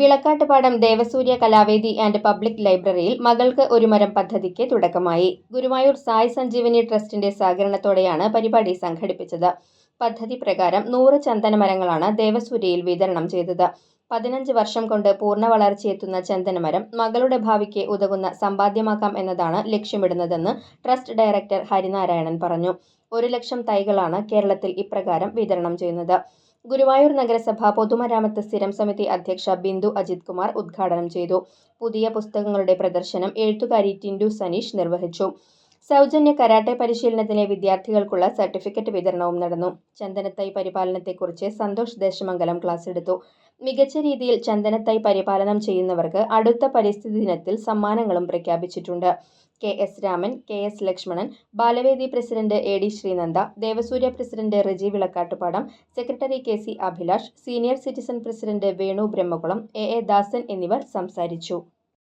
Vilakkattupadam Devasurya Kalavedi and public ലൈബ്രറിയിൽ മകൾക്ക് ഒരു മരം പദ്ധതിക്ക് തുടക്കമായി. ഗുരുവായൂർ സായ് സഞ്ജീവനി ട്രസ്റ്റിന്റെ സഹകരണത്തോടെയാണ് പരിപാടി സംഘടിപ്പിച്ചത്. പദ്ധതി പ്രകാരം നൂറ് ചന്ദന മരങ്ങളാണ് ദേവസൂര്യയിൽ വിതരണം ചെയ്തത്. പതിനഞ്ച് വർഷം കൊണ്ട് പൂർണ വളർച്ചയെത്തുന്ന ചന്ദനമരം മകളുടെ ഭാവിക്ക് ഉതകുന്ന സമ്പാദ്യമാക്കാം എന്നതാണ് ലക്ഷ്യമിടുന്നതെന്ന് ട്രസ്റ്റ് ഡയറക്ടർ ഹരിനാരായണൻ പറഞ്ഞു. ഒരു ലക്ഷം തൈകളാണ് കേരളത്തിൽ ഇപ്രകാരം വിതരണം ചെയ്യുന്നത്. ഗുരുവായൂർ നഗരസഭ പൊതുമരാമത്ത് സ്ഥിരം സമിതി അധ്യക്ഷ ബിന്ദു അജിത് കുമാർ ഉദ്ഘാടനം ചെയ്തു. പുതിയ പുസ്തകങ്ങളുടെ പ്രദർശനം എഴുത്തുകാരി ടിൻഡു സനീഷ് നിർവഹിച്ചു. സൗജന്യ കരാട്ടെ പരിശീലനത്തിലെ വിദ്യാർത്ഥികൾക്കുള്ള സർട്ടിഫിക്കറ്റ് വിതരണവും നടന്നു. ചന്ദനത്തൈ പരിപാലനത്തെക്കുറിച്ച് സന്തോഷ് ദേശമംഗലം ക്ലാസ് എടുത്തു. മികച്ച രീതിയിൽ ചന്ദനത്തൈ പരിപാലനം ചെയ്യുന്നവർക്ക് അടുത്ത പരിസ്ഥിതി ദിനത്തിൽ സമ്മാനങ്ങളും പ്രഖ്യാപിച്ചിട്ടുണ്ട്. K S Raman K S Lakshmanan Balavedi president A D Sreenanda Devasurya president Riji Vilakkattupadam secretary K C Abhilash senior citizen president Venu Brahmakulam A A Dasan എന്നിവർ സംസാരിച്ചു.